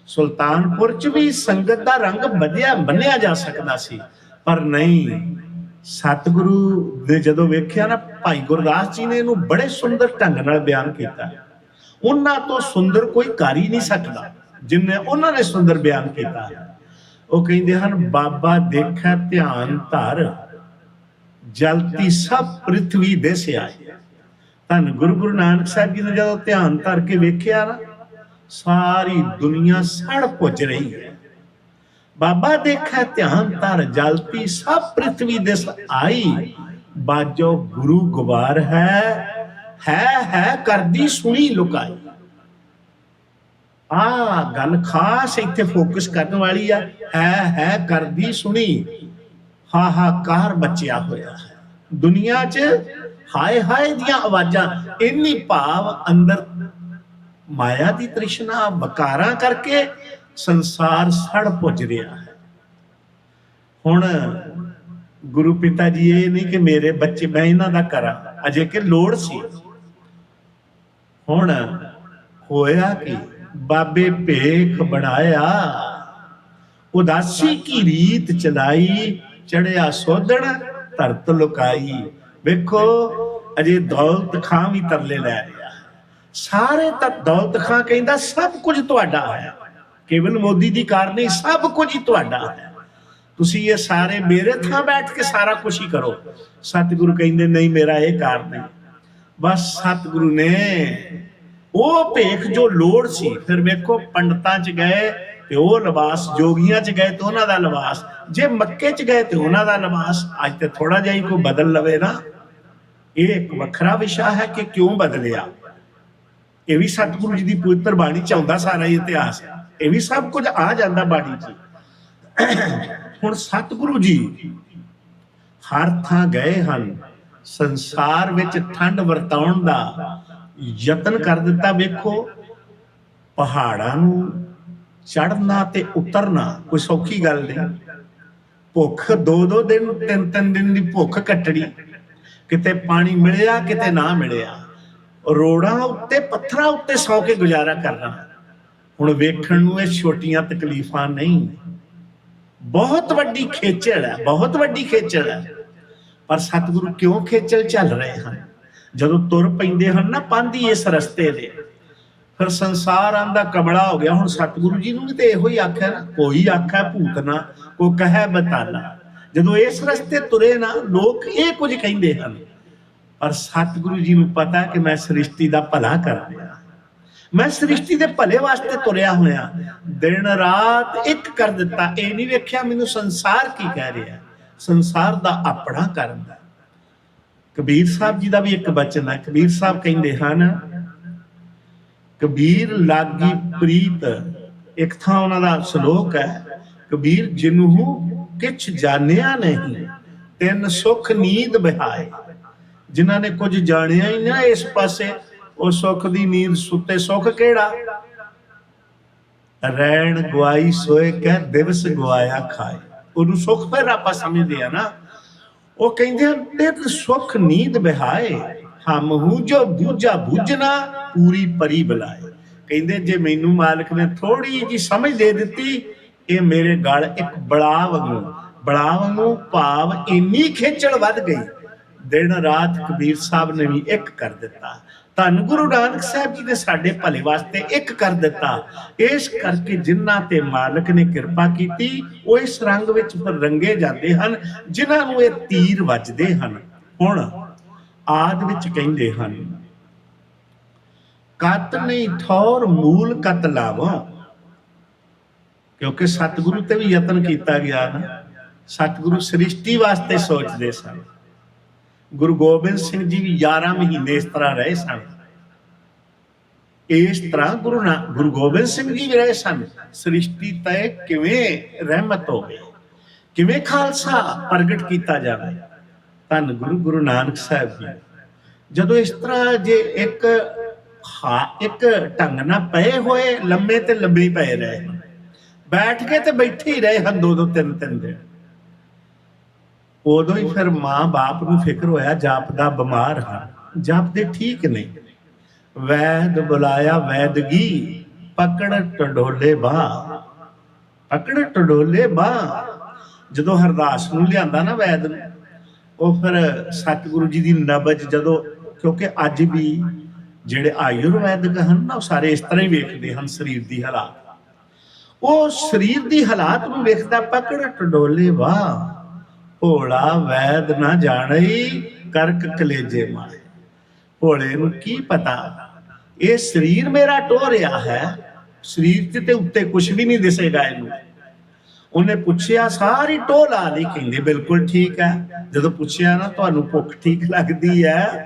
ਸੁਲਤਾਨਪੁਰ 'ਚ ਵੀ ਸੰਗਤ ਦਾ ਰੰਗ ਵਧਿਆ ਬੰਨਿਆ ਜਾ ਸਕਦਾ ਸੀ, ਪਰ ਨਹੀਂ। ਸਤਿਗੁਰੂ ਨੇ ਜਦੋਂ ਵੇਖਿਆ ਨਾ, ਭਾਈ ਗੁਰਦਾਸ ਜੀ ਨੇ ਇਹਨੂੰ ਬੜੇ ਸੁੰਦਰ ਢੰਗ ਨਾਲ ਬਿਆਨ ਕੀਤਾ। ਉਹਨਾਂ ਤੋਂ ਸੁੰਦਰ ਕੋਈ ਕਰ ਹੀ ਨਹੀਂ ਸਕਦਾ, ਜਿੰਨੇ ਉਹਨਾਂ ਨੇ ਸੁੰਦਰ ਬਿਆਨ ਕੀਤਾ। ਉਹ ਕਹਿੰਦੇ ਹਨ, ਬਾਬਾ ਦੇਖੈ ਧਿਆਨ ਧਰ। ਜਲਤੀ ਸਭ ਪ੍ਰithvi ਦੇ ਸਿਆਏ। ਧੰਨ ਗੁਰੂ ਗੁਰੂ ਨਾਨਕ ਸਾਹਿਬ ਜੀ ਨੇ ਜਦੋਂ ਧਿਆਨ ਧਰ ਕੇ ਵੇਖਿਆ ਨਾ, ਸਾਰੀ ਦੁਨੀਆ ਸੜ ਪੁੱਜ ਰਹੀ ਹੈ। ਬਾਬਾ ਦੇਖਿਆ ਧਿਆਨ ਧਰ ਜਲਤੀ ਸਭ ਪ੍ਰithvi ਦਿਸ ਆਈ। ਬਾਜੋ ਗੁਰੂ ਗਵਾਰ ਹੈ ਹੈ ਹੈ, ਕਰਦੀ ਸੁਣੀ ਲੁਕਾਈ। ਆ ਗੱਲ ਖਾਸ ਇੱਥੇ ਫੋਕਸ ਕਰਨ ਵਾਲੀ ਆ, ਹੈ ਹੈ, ਕਰਦੀ ਸੁਣੀ। ਹਾਹਾਕਾਰ ਬਚਿਆ ਹੋਇਆ ਹੈ। ਦੁਨੀਆ 'ਚ ਹਾਏ ਹਾਏ ਦੀਆਂ ਆਵਾਜ਼ਾਂ, ਇੰਨੀ ਭਾਵ ਅੰਦਰ ਮਾਇਆ ਦੀ ਤ੍ਰਿਸ਼ਨਾ ਬਕਾਰਾਂ ਕਰਕੇ ਸੰਸਾਰ ਸੜ ਪੁੱਜ ਰਿਹਾ ਹੈ। ਹੁਣ ਗੁਰੂ ਪਿਤਾ ਜੀ ਇਹ ਨਹੀਂ ਕਿ ਮੇਰੇ ਬੱਚੇ, ਮੈਂ ਇਹਨਾਂ ਦਾ ਕਰਾਂ, ਅਜੇ ਕਿ ਲੋੜ ਸੀ। ਹੁਣ ਹੋਇਆ ਕਿ? ਬਾਬੇ ਭੇਖ ਬਣਾਇਆ, ਉਦਾਸੀ ਕੀ ਰੀਤ ਚਲਾਈ ਚੜਿਆ ਸੋਧਣ, ਧਰਤ ਲੁਕਾਈ। ਵੇਖੋ, ਅਜੇ ਦੌਲਤ ਖਾਂ ਵੀ ਤਰਲੇ ਲੈ ਰਿਹਾ। ਸਾਰੇ ਤਾਂ ਦੌਲਤ ਖਾਂ ਕਹਿੰਦਾ, ਸਭ ਕੁਝ ਤੁਹਾਡਾ ਹੈ ਕੇਵਲ ਮੋਦੀ ਦੀ ਕਾਰ ਨਹੀਂ, ਸਭ ਕੁਝ ਹੀ ਤੁਹਾਡਾ ਹੈ ਤੁਸੀਂ ਇਹ ਸਾਰੇ ਮੇਰੇ ਥਾਂ ਬੈਠ ਕੇ ਸਾਰਾ ਕੁਝ ਹੀ ਕਰੋ। ਸਤਿਗੁਰੂ ਕਹਿੰਦੇ, ਨਹੀਂ, ਮੇਰਾ ਇਹ ਕਾਰ ਨਹੀਂ। ਬਸ ਸਤਿਗੁਰੂ ਨੇ ਉਹ ਭੇਖ ਜੋ ਲੋੜ ਸੀ, ਫਿਰ ਵੇਖੋ, ਪੰਡਤਾਂ ਚ ਗਏ। ਤੇ ਉਹ ਲਿਬਾਸ ਜੋਗੀਆਂ ਚ ਗਏ ਤੇ ਉਹਨਾਂ ਦਾ ਲਿਬਾਸ ਜੇ ਮੱਕੇ ਚ ਗਏ ਤੇ ਉਹਨਾਂ ਦਾ ਲਿਬਾਸ ਅੱਜ ਤੇ ਥੋੜਾ ਜਿਹਾ ਹੀ ਕੋਈ ਬਦਲ ਲਵੇ ਨਾ। ਇਹ ਇੱਕ ਵੱਖਰਾ ਵਿਸ਼ਾ ਹੈ ਕਿ ਕਿਉਂ ਬਦਲਿਆ? ਇਹ ਵੀ ਸਤਿਗੁਰੂ ਜੀ ਦੀ ਪਵਿੱਤਰ ਬਾਣੀ ਚ ਆਉਂਦਾ ਸਾਰਾ ਹੀ ਇਤਿਹਾਸ। ਇਹ ਵੀ ਸਭ ਕੁਝ ਆ ਜਾਂਦਾ ਬਾਣੀ ਚ। ਹੁਣ ਸਤਿਗੁਰੂ ਜੀ ਹਰ ਥਾਂ ਗਏ ਹਨ। ਸੰਸਾਰ ਵਿੱਚ ਠੰਡ ਵਰਤਾਉਣ ਦਾ ਯਤਨ ਕਰ ਦਿੱਤਾ ਵੇਖੋ। ਪਹਾੜਾਂ ਨੂੰ ਚੜਨਾ ਤੇ ਉਤਰਨਾ ਕੋਈ ਸੌਖੀ ਗੱਲ ਨਹੀਂ। ਭੁੱਖ ਦੋ ਦੋ ਦਿਨ, ਤਿੰਨ ਤਿੰਨ ਦਿਨ ਦੀ ਭੁੱਖ ਕੱਟਣੀ। ਕਿਤੇ ਪਾਣੀ ਮਿਲਿਆ, ਕਿਤੇ ਨਾ ਮਿਲਿਆ। ਰੋੜਾਂ ਉੱਤੇ, ਪੱਥਰਾਂ ਉੱਤੇ ਸੌ ਕੇ ਗੁਜ਼ਾਰਾ ਕਰਨਾ। ਹੁਣ ਵੇਖਣ ਨੂੰ ਇਹ ਛੋਟੀਆਂ ਤਕਲੀਫਾਂ ਨਹੀਂ। ਬਹੁਤ ਵੱਡੀ ਖੇਚਲ ਹੈ, ਬਹੁਤ ਵੱਡੀ ਖੇਚਲ ਹੈ। ਪਰ ਸਤਿਗੁਰੂ ਕਿਉਂ ਖੇਚਲ ਚੱਲ ਰਹੇ ਹਨ? ਜਦੋਂ ਤੁਰ ਪੈਂਦੇ ਹਨ ਨਾ ਪਾਂਦੀ ਇਸ ਰਸਤੇ ਦੇ। ਫਿਰ ਸੰਸਾਰ ਆਂਦਾ ਕਬੜਾ ਹੋ ਗਿਆ। ਹੁਣ ਸਤਿਗੁਰੂ ਜੀ ਨੂੰ ਵੀ ਤੇ ਇਹੋ ਹੀ ਆਖਿਆ ਨਾ, ਕੋਈ ਆਖਿਆ ਭੂਤਨਾ ਕੋ ਕਹੈ ਬਤਾਲਾ। ਜਦੋਂ ਇਸ ਰਸਤੇ ਤੁਰੇ ਨਾ, ਲੋਕ ਇਹ ਕੁਝ ਕਹਿੰਦੇ ਹਨ। ਪਰ ਸਤਿਗੁਰੂ ਜੀ ਨੂੰ ਪਤਾ ਕਿ ਮੈਂ ਸ੍ਰਿਸ਼ਟੀ ਦਾ ਭਲਾ ਕਰ ਰਿਹਾ। ਮੈਂ ਸ੍ਰਿਸ਼ਟੀ ਦੇ ਭਲੇ ਵਾਸਤੇ ਤੁਰਿਆ ਹੋਇਆ। ਦਿਨ ਰਾਤ ਇੱਕ ਕਰ ਦਿੱਤਾ। ਇਹ ਨਹੀਂ ਵੇਖਿਆ ਮੈਨੂੰ ਸੰਸਾਰ ਕੀ ਕਹਿ ਰਿਹਾ। ਸੰਸਾਰ ਦਾ ਆਪਣਾ ਕਰਨ ਦਾ। ਕਬੀਰ ਸਾਹਿਬ ਜੀ ਦਾ ਵੀ ਇੱਕ ਬਚਨ ਹੈ। ਕਬੀਰ ਸਾਹਿਬ ਕਹਿੰਦੇ ਹਨ ਕਬੀਰ ਲਾਗੀ ਪ੍ਰੀਤ, ਇੱਕ ਥਾਂ ਉਹਨਾਂ ਦਾ ਸ਼ਲੋਕ ਹੈ, ਕਬੀਰ ਜਿਨਹੂ ਕਿਛ ਜਾਣਿਆ ਨਹੀਂ, ਤਿੰਨ ਸੁਖ ਨੀਂਦ ਬਿਹਾਏ। ਜਿਨ੍ਹਾਂ ਨੇ ਕੁਝ ਜਾਣਿਆ ਹੀ ਨਾ ਇਸ ਪਾਸੇ, ਉਹ ਸੁਖ ਦੀ ਨੀਂਦ ਸੁੱਤੇ ਸੁਖ ਕਿਹੜਾ? ਰਹਿਣ ਗਵਾਈ ਸੋਏ ਕਹਿ ਦਿਵਸ ਗਵਾਇਆ ਖਾਏ। ਉਹਨੂੰ ਸੁਖ ਫਿਰ ਆਪਾਂ ਸਮਝਦੇ ਆ ਨਾ। ਉਹ ਕਹਿੰਦੇ ਹਨ ਤੇ ਸੁਖ ਨੀਂਦ ਬਹਾਏ। ਹਮ ਜੋ ਬੂਝਾ ਬੁਝਣਾ ਪੂਰੀ ਪਰੀ ਬੁਲਾਏ। ਕਹਿੰਦੇ ਜੇ ਮੈਨੂੰ ਮਾਲਕ ਨੇ ਥੋੜੀ ਜੀ ਸਮਝ ਦੇ ਦਿੱਤੀ, ਇਹ ਮੇਰੇ ਗਲ ਇੱਕ ਬੜਾ ਵਾਂਗੂ ਬੜਾ ਵਾਂਗੂ ਭਾਵ ਇੰਨੀ ਖੇਚਲ ਵੱਧ ਗਈ। ਦਿਨ ਰਾਤ ਕਬੀਰ ਸਾਹਿਬ ਨੇ ਵੀ ਇੱਕ ਕਰ ਦਿੱਤਾ। ਧੰਨ ਗੁਰੂ ਨਾਨਕ ਸਾਹਿਬ ਜੀ ਨੇ ਸਾਡੇ ਭਲੇ ਵਾਸਤੇ ਇੱਕ ਕਰ ਦਿੱਤਾ। ਇਸ ਕਰਕੇ ਜਿਨ੍ਹਾਂ ਤੇ ਮਾਲਕ ਨੇ ਕਿਰਪਾ ਕੀਤੀ, ਉਹ ਇਸ ਰੰਗ ਵਿੱਚ ਰੰਗੇ ਜਾਂਦੇ ਹਨ, ਜਿਨ੍ਹਾਂ ਨੂੰ ਇਹ ਤੀਰ ਵੱਜਦੇ ਹਨ। ਹੁਣ ਆਦ ਵਿੱਚ ਕਹਿੰਦੇ ਹਨ, ਕਤ ਨਹੀਂ ਠੌਰ ਮੂਲ ਕਤ ਲਾਵੋ। ਕਿਉਂਕਿ ਸਤਿਗੁਰੂ ਤੇ ਵੀ ਯਤਨ ਕੀਤਾ ਗਿਆ ਨਾ, ਸਤਿਗੁਰੂ ਸ੍ਰਿਸ਼ਟੀ ਵਾਸਤੇ ਸੋਚਦੇ ਸਨ। ਗੁਰੂ ਗੋਬਿੰਦ ਸਿੰਘ ਜੀ ਵੀ 11 ਮਹੀਨੇ ਇਸ ਤਰ੍ਹਾਂ ਰਹੇ ਸਨ। ਇਸ ਤਰ੍ਹਾਂ ਗੁਰੂ ਨਾ, ਗੁਰੂ ਗੋਬਿੰਦ ਸਿੰਘ ਜੀ ਵੀ ਰਹੇ ਸਨ। ਸ੍ਰਿਸ਼ਟੀ ਤੈ ਕਿਵੇਂ ਰਹਿਮਤ ਹੋਵੇ, ਕਿਵੇਂ ਖਾਲਸਾ ਪ੍ਰਗਟ ਕੀਤਾ ਜਾਵੇ। ਧੰਨ ਗੁਰੂ ਗੁਰੂ ਨਾਨਕ ਸਾਹਿਬ ਜੀ। ਜਦੋਂ ਇਸ ਤਰ੍ਹਾਂ ਜੇ ਇੱਕ ਇੱਕ ਢੰਗ ਨਾਲ ਪਏ ਹੋਏ, ਲੰਮੇ ਤੇ ਲੰਬੇ ਪਏ ਰਹੇ ਬੈਠ ਕੇ ਤੇ ਬੈਠੇ ਹੀ ਰਹੇ ਹਨ ਦੋ ਦੋ ਤਿੰਨ ਤਿੰਨ ਦਿਨ। ਉਦੋਂ ਹੀ ਫਿਰ ਮਾਂ ਬਾਪ ਨੂੰ ਫਿਕਰ ਹੋਇਆ ਜਾਪਦਾ ਬਿਮਾਰ ਹਾਂ ਜਾਪਦੇ ਠੀਕ ਨਹੀਂ। ਵੈਦ ਬੁਲਾਇਆ ਵੈਦਗੀ ਪਕੜ ਟਡੋਲੇ ਬਾ। ਪਕੜ ਟਡੋਲੇ ਬਾ। ਜਦੋਂ ਹਰਦਾਸ ਨੂੰ ਲਿਆਂਦਾ ਨਾ ਵੈਦ ਨੂੰ ਉਹ ਫਿਰ ਸਤਿਗੁਰੂ ਜੀ ਦੀ ਨਬਜ ਜਦੋਂ, ਕਿਉਂਕਿ ਅੱਜ ਵੀ ਜਿਹੜੇ ਆਯੁਰਵੈਦਿਕ ਹਨ ਨਾ, ਉਹ ਸਾਰੇ ਇਸ ਤਰ੍ਹਾਂ ਹੀ ਵੇਖਦੇ ਹਨ ਸਰੀਰ ਦੀ ਹਾਲਾਤ। ਉਹ ਸਰੀਰ ਦੀ ਹਾਲਾਤ ਨੂੰ ਵੇਖਦਾ ਪਕੜ ਟਡੋਲੇ ਵਾ ਭੋਲਾ ਵੈਦ ਨਾ ਜਾਣਈ, ਕਰਕ ਕਲੇਜੇ ਮਾਰੇ। ਭੋਲੇ ਨੂੰ ਕੀ ਪਤਾ? ਇਹ ਸਰੀਰ ਮੇਰਾ ਟੋ ਰਿਹਾ ਹੈ, ਸਰੀਰ ਤੇ ਉੱਤੇ ਕੁਝ ਵੀ ਨਹੀਂ ਦਿਸੇਗਾ ਇਹਨੂੰ। ਉਹਨੇ ਪੁੱਛਿਆ, ਸਾਰੀ ਟੋਹ ਲਾ ਲਈ ਕਹਿੰਦੇ, ਬਿਲਕੁਲ ਠੀਕ ਹੈ। ਜਦੋਂ ਪੁੱਛਿਆ ਨਾ, ਤੁਹਾਨੂੰ ਭੁੱਖ ਠੀਕ ਲੱਗਦੀ ਹੈ?